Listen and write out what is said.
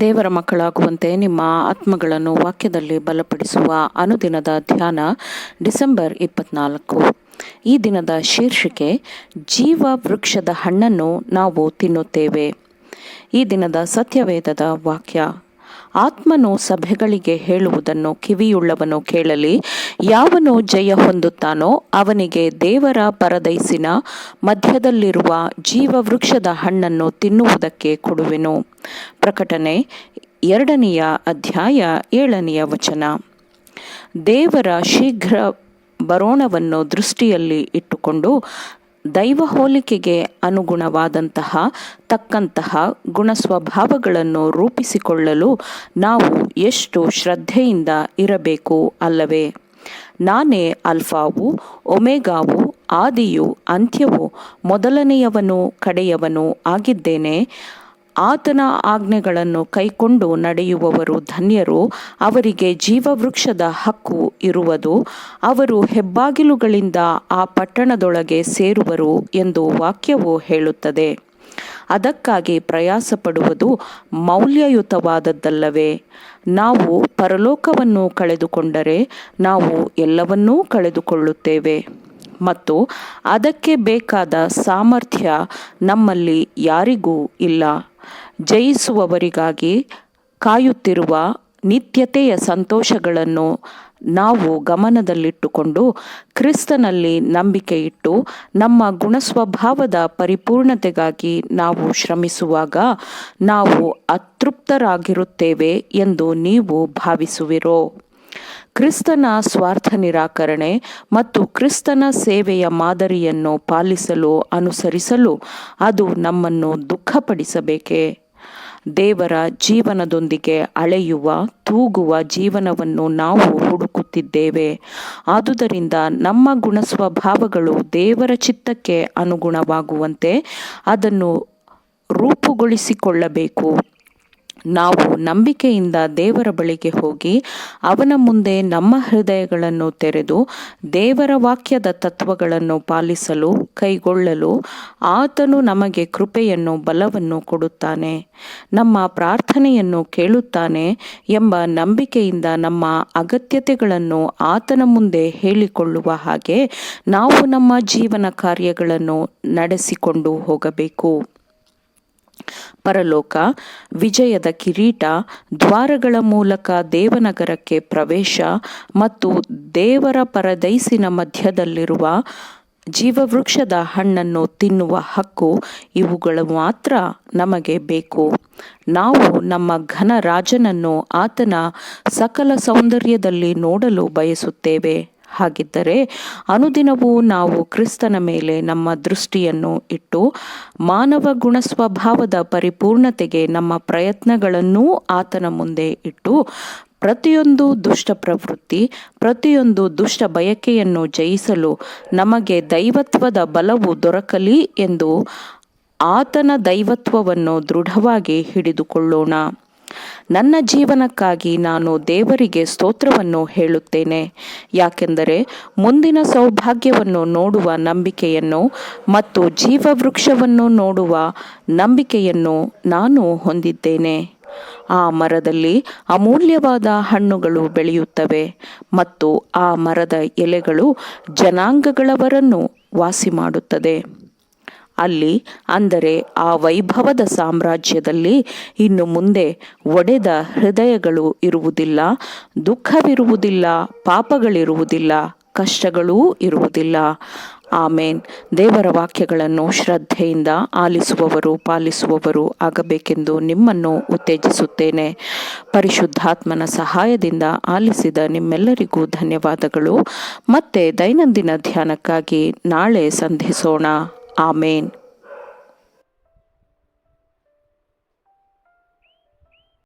ದೇವರ ಮಕ್ಕಳಾಗುವಂತೆ ನಿಮ್ಮ ಆತ್ಮಗಳನ್ನು ವಾಕ್ಯದಲ್ಲಿ ಬಲಪಡಿಸುವ ಅನುದಿನದ ಧ್ಯಾನ ಡಿಸೆಂಬರ್ ಇಪ್ಪತ್ನಾಲ್ಕು. ಈ ದಿನದ ಶೀರ್ಷಿಕೆ, ಜೀವ ವೃಕ್ಷದ ಹಣ್ಣನ್ನು ನಾವು ತಿನ್ನುತ್ತೇವೆ. ಈ ದಿನದ ಸತ್ಯವೇದದ ವಾಕ್ಯ ಆತ್ಮನು ಸಭೆಗಳಿಗೆ ಹೇಳುವುದನ್ನು ಕಿವಿಯುಳ್ಳವನು ಕೇಳಲಿ. ಯಾವನು ಜಯ ಹೊಂದುತ್ತಾನೋ ಅವನಿಗೆ ದೇವರ ಪರದೈಸಿನ ಮಧ್ಯದಲ್ಲಿರುವ ಜೀವವೃಕ್ಷದ ಹಣ್ಣನ್ನು ತಿನ್ನುವುದಕ್ಕೆ ಕೊಡುವೆನು. ಪ್ರಕಟಣೆ ಎರಡನೆಯ ಅಧ್ಯಾಯ ಏಳನೆಯ ವಚನ. ದೇವರ ಶೀಘ್ರ ಬರೋಣವನ್ನು ದೃಷ್ಟಿಯಲ್ಲಿ ಇಟ್ಟುಕೊಂಡು ದೈವ ಹೋಲಿಕೆಗೆ ಅನುಗುಣವಾದಂತಹ ತಕ್ಕಂತಹ ಗುಣಸ್ವಭಾವಗಳನ್ನು ರೂಪಿಸಿಕೊಳ್ಳಲು ನಾವು ಎಷ್ಟು ಶ್ರದ್ಧೆಯಿಂದ ಇರಬೇಕು ಅಲ್ಲವೇ? ನಾನೇ ಅಲ್ಫಾವು, ಒಮೆಗಾವು, ಆದಿಯು, ಅಂತ್ಯವು ಮೊದಲನೆಯವನು, ಕಡೆಯವನು ಆಗಿದ್ದೇನೆ. ಆತನ ಆಜ್ಞೆಗಳನ್ನು ಕೈಕೊಂಡು ನಡೆಯುವವರು ಧನ್ಯರು. ಅವರಿಗೆ ಜೀವವೃಕ್ಷದ ಹಕ್ಕು ಇರುವುದು. ಅವರು ಹೆಬ್ಬಾಗಿಲುಗಳಿಂದ ಆ ಪಟ್ಟಣದೊಳಗೆ ಸೇರುವರು ಎಂದು ವಾಕ್ಯವು ಹೇಳುತ್ತದೆ. ಅದಕ್ಕಾಗಿ ಪ್ರಯಾಸ ಪಡುವುದು ಮೌಲ್ಯಯುತವಾದದ್ದಲ್ಲವೇ? ನಾವು ಪರಲೋಕವನ್ನು ಕಳೆದುಕೊಂಡರೆ ನಾವು ಎಲ್ಲವನ್ನೂ ಕಳೆದುಕೊಳ್ಳುತ್ತೇವೆ. ಮತ್ತು ಅದಕ್ಕೆ ಬೇಕಾದ ಸಾಮರ್ಥ್ಯ ನಮ್ಮಲ್ಲಿ ಯಾರಿಗೂ ಇಲ್ಲ. ಜಯಿಸುವವರಿಗಾಗಿ ಕಾಯುತ್ತಿರುವ ನಿತ್ಯತೆಯ ಸಂತೋಷಗಳನ್ನು ನಾವು ಗಮನದಲ್ಲಿಟ್ಟುಕೊಂಡು ಕ್ರಿಸ್ತನಲ್ಲಿ ನಂಬಿಕೆ ಇಟ್ಟು ನಮ್ಮ ಗುಣಸ್ವಭಾವದ ಪರಿಪೂರ್ಣತೆಗಾಗಿ ನಾವು ಶ್ರಮಿಸುವಾಗ ನಾವು ಅತೃಪ್ತರಾಗಿರುತ್ತೇವೆ ಎಂದು ನೀವು ಭಾವಿಸುವಿರೋ. ಕ್ರಿಸ್ತನ ಸ್ವಾರ್ಥ ನಿರಾಕರಣೆ ಮತ್ತು ಕ್ರಿಸ್ತನ ಸೇವೆಯ ಮಾದರಿಯನ್ನು ಪಾಲಿಸಲು, ಅನುಸರಿಸಲು ಅದು ನಮ್ಮನ್ನು ದುಃಖಪಡಿಸಬೇಕೇ? ದೇವರ ಜೀವನದೊಂದಿಗೆ ಅಳೆಯುವ, ತೂಗುವ ಜೀವನವನ್ನು ನಾವು ಹುಡುಕುತ್ತಿದ್ದೇವೆ. ಆದುದರಿಂದ ನಮ್ಮ ಗುಣಸ್ವಭಾವಗಳು ದೇವರ ಚಿತ್ತಕ್ಕೆ ಅನುಗುಣವಾಗುವಂತೆ ಅದನ್ನು ರೂಪುಗೊಳಿಸಿಕೊಳ್ಳಬೇಕು. ನಾವು ನಂಬಿಕೆಯಿಂದ ದೇವರ ಬಳಿಗೆ ಹೋಗಿ ಅವನ ಮುಂದೆ ನಮ್ಮ ಹೃದಯಗಳನ್ನು ತೆರೆದು ದೇವರ ವಾಕ್ಯದ ತತ್ವಗಳನ್ನು ಪಾಲಿಸಲು, ಕೈಗೊಳ್ಳಲು ಆತನು ನಮಗೆ ಕೃಪೆಯನ್ನು, ಬಲವನ್ನು ಕೊಡುತ್ತಾನೆ. ನಮ್ಮ ಪ್ರಾರ್ಥನೆಯನ್ನು ಕೇಳುತ್ತಾನೆ ಎಂಬ ನಂಬಿಕೆಯಿಂದ ನಮ್ಮ ಅಗತ್ಯತೆಗಳನ್ನು ಆತನ ಮುಂದೆ ಹೇಳಿಕೊಳ್ಳುವ ಹಾಗೆ ನಾವು ನಮ್ಮ ಜೀವನ ಕಾರ್ಯಗಳನ್ನು ನಡೆಸಿಕೊಂಡು ಹೋಗಬೇಕು. ಪರಲೋಕ ವಿಜಯದ ಕಿರೀಟ ದ್ವಾರಗಳ ಮೂಲಕ ದೇವನಗರಕ್ಕೆ ಪ್ರವೇಶ ಮತ್ತು ದೇವರ ಪರದೈಸಿನ ಮಧ್ಯದಲ್ಲಿರುವ ಜೀವವೃಕ್ಷದ ಹಣ್ಣನ್ನು ತಿನ್ನುವ ಹಕ್ಕು ಇವುಗಳು ಮಾತ್ರ ನಮಗೆ ಬೇಕು. ನಾವು ನಮ್ಮ ಘನ ರಾಜನನ್ನು ಆತನ ಸಕಲ ಸೌಂದರ್ಯದಲ್ಲಿ ನೋಡಲು ಬಯಸುತ್ತೇವೆ. ಹಾಗಿದ್ದರೆ ಅನುದಿನವೂ ನಾವು ಕ್ರಿಸ್ತನ ಮೇಲೆ ನಮ್ಮ ದೃಷ್ಟಿಯನ್ನು ಇಟ್ಟು ಮಾನವ ಗುಣಸ್ವಭಾವದ ಪರಿಪೂರ್ಣತೆಗೆ ನಮ್ಮ ಪ್ರಯತ್ನಗಳನ್ನೂ ಆತನ ಮುಂದೆ ಇಟ್ಟು ಪ್ರತಿಯೊಂದು ದುಷ್ಟ ಪ್ರವೃತ್ತಿ, ಪ್ರತಿಯೊಂದು ದುಷ್ಟ ಬಯಕೆಯನ್ನು ಜಯಿಸಲು ನಮಗೆ ದೈವತ್ವದ ಬಲವು ದೊರಕಲಿ ಎಂದು ಆತನ ದೈವತ್ವವನ್ನು ದೃಢವಾಗಿ ಹಿಡಿದುಕೊಳ್ಳೋಣ. ನನ್ನ ಜೀವನಕ್ಕಾಗಿ ನಾನು ದೇವರಿಗೆ ಸ್ತೋತ್ರವನ್ನು ಹೇಳುತ್ತೇನೆ. ಯಾಕೆಂದರೆ ಮುಂದಿನ ಸೌಭಾಗ್ಯವನ್ನು ನೋಡುವ ನಂಬಿಕೆಯನ್ನು ಮತ್ತು ಜೀವವೃಕ್ಷವನ್ನು ನೋಡುವ ನಂಬಿಕೆಯನ್ನು ನಾನು ಹೊಂದಿದ್ದೇನೆ. ಆ ಮರದಲ್ಲಿ ಅಮೂಲ್ಯವಾದ ಹಣ್ಣುಗಳು ಬೆಳೆಯುತ್ತವೆ ಮತ್ತು ಆ ಮರದ ಎಲೆಗಳು ಜನಾಂಗಗಳವರನ್ನು ವಾಸಿ ಮಾಡುತ್ತದೆ ಅಲ್ಲಿ, ಅಂದರೆ ಆ ವೈಭವದ ಸಾಮ್ರಾಜ್ಯದಲ್ಲಿ ಇನ್ನು ಮುಂದೆ ಒಡೆದ ಹೃದಯಗಳು ಇರುವುದಿಲ್ಲ, ದುಃಖವಿರುವುದಿಲ್ಲ, ಪಾಪಗಳಿರುವುದಿಲ್ಲ, ಕಷ್ಟಗಳೂ ಇರುವುದಿಲ್ಲ. ಆಮೇನ್. ದೇವರ ವಾಕ್ಯಗಳನ್ನು ಶ್ರದ್ಧೆಯಿಂದ ಆಲಿಸುವವರು, ಪಾಲಿಸುವವರು ಆಗಬೇಕೆಂದು ನಿಮ್ಮನ್ನು ಉತ್ತೇಜಿಸುತ್ತೇನೆ. ಪರಿಶುದ್ಧಾತ್ಮನ ಸಹಾಯದಿಂದ ಆಲಿಸಿದ ನಿಮ್ಮೆಲ್ಲರಿಗೂ ಧನ್ಯವಾದಗಳು. ಮತ್ತೆ ದೈನಂದಿನ ಧ್ಯಾನಕ್ಕಾಗಿ ನಾಳೆ ಸಂಧಿಸೋಣ. ಆಮೇನ್